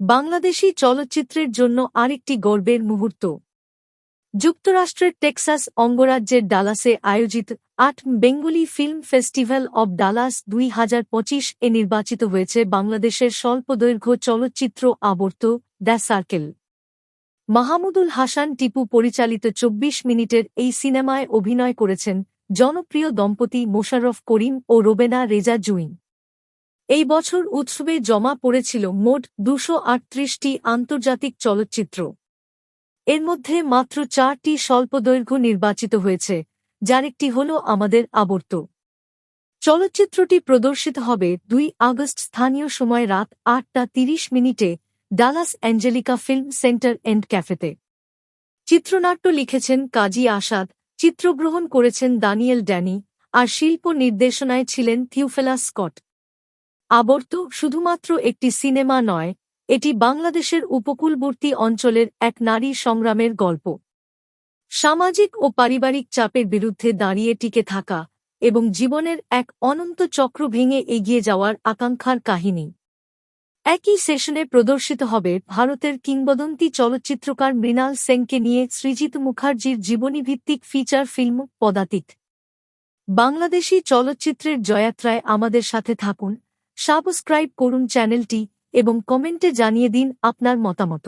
বাংলাদেশি চলচ্চিত্রের জন্য আরেকটি গর্বের মুহূর্ত। যুক্তরাষ্ট্রের টেক্সাস অঙ্গরাজ্যের ডালাসে আয়োজিত আট Bengali film festival of Dallas দুই হাজার পঁচিশ এ নির্বাচিত হয়েছে বাংলাদেশের স্বল্পদৈর্ঘ্য চলচ্চিত্র আবর্ত দ্য সার্কেল। মাহমুদুল হাসান টিপু পরিচালিত চব্বিশ মিনিটের এই সিনেমায় অভিনয় করেছেন জনপ্রিয় দম্পতি মোশাররফ করিম ও রোবেনা রেজা জুইন। এই বছর উৎসবে জমা পড়েছিল মোট দুশো আটত্রিশটি আন্তর্জাতিক চলচ্চিত্র। এর মধ্যে মাত্র চারটি স্বল্পদৈর্ঘ্য নির্বাচিত হয়েছে, যার একটি হল আমাদের আবর্ত। চলচ্চিত্রটি প্রদর্শিত হবে দুই আগস্ট স্থানীয় সময় রাত আটটা তিরিশ মিনিটে Dallas Angelika film centre and ক্যাফেতে। চিত্রনাট্য লিখেছেন কাজী আসাদ, চিত্রগ্রহণ করেছেন দানিয়েল ড্যানি, আর শিল্প নির্দেশনায় ছিলেন থিউফেলা স্কট। আবর্ত শুধুমাত্র একটি সিনেমা নয়, এটি বাংলাদেশের উপকূলবর্তী অঞ্চলের এক নারী সংগ্রামের গল্প। সামাজিক ও পারিবারিক চাপের বিরুদ্ধে দাঁড়িয়ে টিকে থাকা এবং জীবনের এক অনন্ত চক্র ভেঙে এগিয়ে যাওয়ার আকাঙ্ক্ষার কাহিনী। একই সেশনে প্রদর্শিত হবে ভারতের কিংবদন্তি চলচ্চিত্রকার মৃণাল সেনকে নিয়ে সৃজিত মুখার্জির জীবনীভিত্তিক ফিচার ফিল্ম পদাতিক। বাংলাদেশি চলচ্চিত্রের জয়াত্রায় আমাদের সাথে থাকুন সাবস্ক্রাইব করুন চ্যানেলটি এবং কমেন্টে জানিয়ে দিন আপনার মতামত।